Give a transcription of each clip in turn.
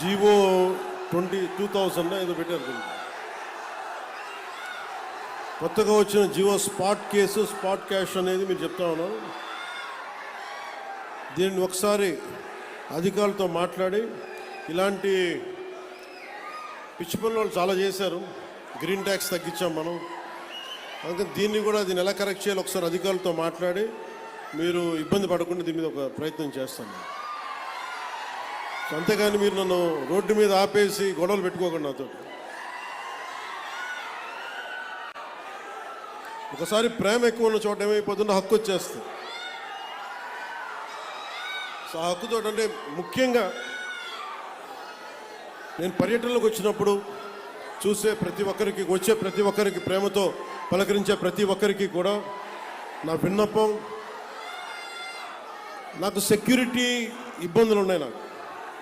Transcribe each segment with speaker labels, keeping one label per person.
Speaker 1: GO twenty two thousand ఏదో పెట్టారు కొత్తగా వచ్చిన Jio spot case spot cash అనేది మీరు చెప్తా ఉన్నారు. దీన్ని ఒకసారి అధికారులతో మాట్లాడి ఇలాంటి పిచ్చి పనులు వాళ్ళు చాలా చేశారు. గ్రీన్ ట్యాక్స్ తగ్గించాం మనం. అందుకని దీన్ని కూడా దీన్ని ఎలా కరెక్ట్ చేయాలి ఒకసారి అధికారులతో మాట్లాడి మీరు ఇబ్బంది పడకుండా దీని మీద ఒక ప్రయత్నం చేస్తాను. అంతేగాని మీరు నన్ను రోడ్డు మీద ఆపేసి గొడవలు పెట్టుకోకండి నాతో. ఒకసారి ప్రేమ ఎక్కువ ఉన్న చోట ఏమైపోతుందో హక్కు వచ్చేస్తుంది. సో ఆ హక్కుతో అంటే ముఖ్యంగా నేను పర్యటనలోకి వచ్చినప్పుడు చూసే ప్రతి ఒక్కరికి వచ్చే ప్రతి ఒక్కరికి ప్రేమతో పలకరించే ప్రతి ఒక్కరికి కూడా నా విన్నపం నాకు సెక్యూరిటీ ఇబ్బందులు ఉన్నాయి నాకు.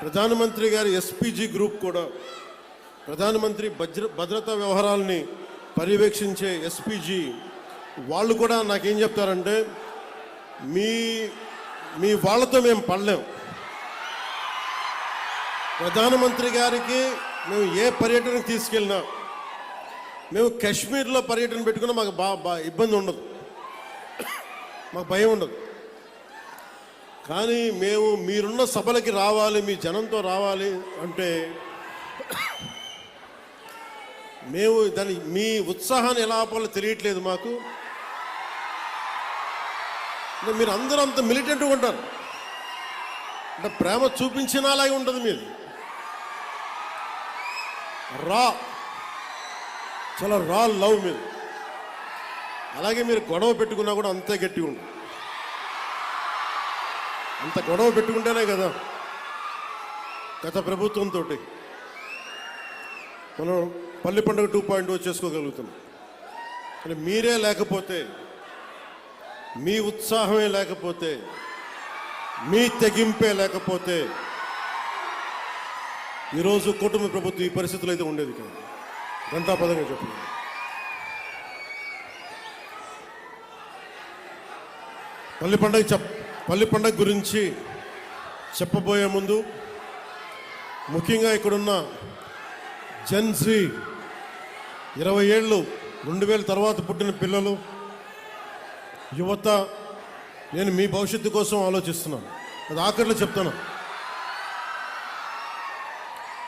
Speaker 1: ప్రధానమంత్రి గారి ఎస్పీజీ గ్రూప్ కూడా ప్రధానమంత్రి భద్ర భద్రతా వ్యవహారాలని పర్యవేక్షించే ఎస్పీజీ వాళ్ళు కూడా నాకేం చెప్తారంటే మీ మీ వాళ్ళతో మేము పడలేం. ప్రధానమంత్రి గారికి మేము ఏ పర్యటనకు తీసుకెళ్ళినా మేము కాశ్మీర్లో పర్యటన పెట్టుకున్నా మాకు బా ఇబ్బంది ఉండదు. మాకు భయం ఉండదు. కానీ మేము మీరున్న సభలకి రావాలి మీ జనంతో రావాలి అంటే మేము దాని మీ ఉత్సాహాన్ని ఎలా ఆపాలో తెలియట్లేదు మాకు. మీరు అందరూ అంత మిలిటెంట్గా ఉంటారు. అంటే ప్రేమ చూపించినలాగే ఉంటుంది మీది. రా. చాలా రా లవ్ మీరు అలాగే మీరు గొడవ పెట్టుకున్నా కూడా అంతే గట్టిగా ఉంటుంది అంత గొడవ పెట్టుకుంటేనే కదా గత ప్రభుత్వంతో మనం పల్లె పండుగ టూ పాయింట్ చేసుకోగలుగుతున్నాం. కానీ మీరే లేకపోతే మీ ఉత్సాహమే లేకపోతే మీ తెగింపే లేకపోతే ఈరోజు కుటుంబ ప్రభుత్వం ఈ పరిస్థితులు అయితే ఉండేది కాదు. గంటాపదంగా చెప్పండి పల్లి పండుగ చెప్ పల్లి పండగ గురించి చెప్పబోయే ముందు ముఖ్యంగా ఇక్కడున్న జెన్సీ ఇరవై ఏళ్ళు రెండు వేల తర్వాత పుట్టిన పిల్లలు యువత నేను మీ భవిష్యత్తు కోసం ఆలోచిస్తున్నాను. అది ఆఖరిలో చెప్తాను.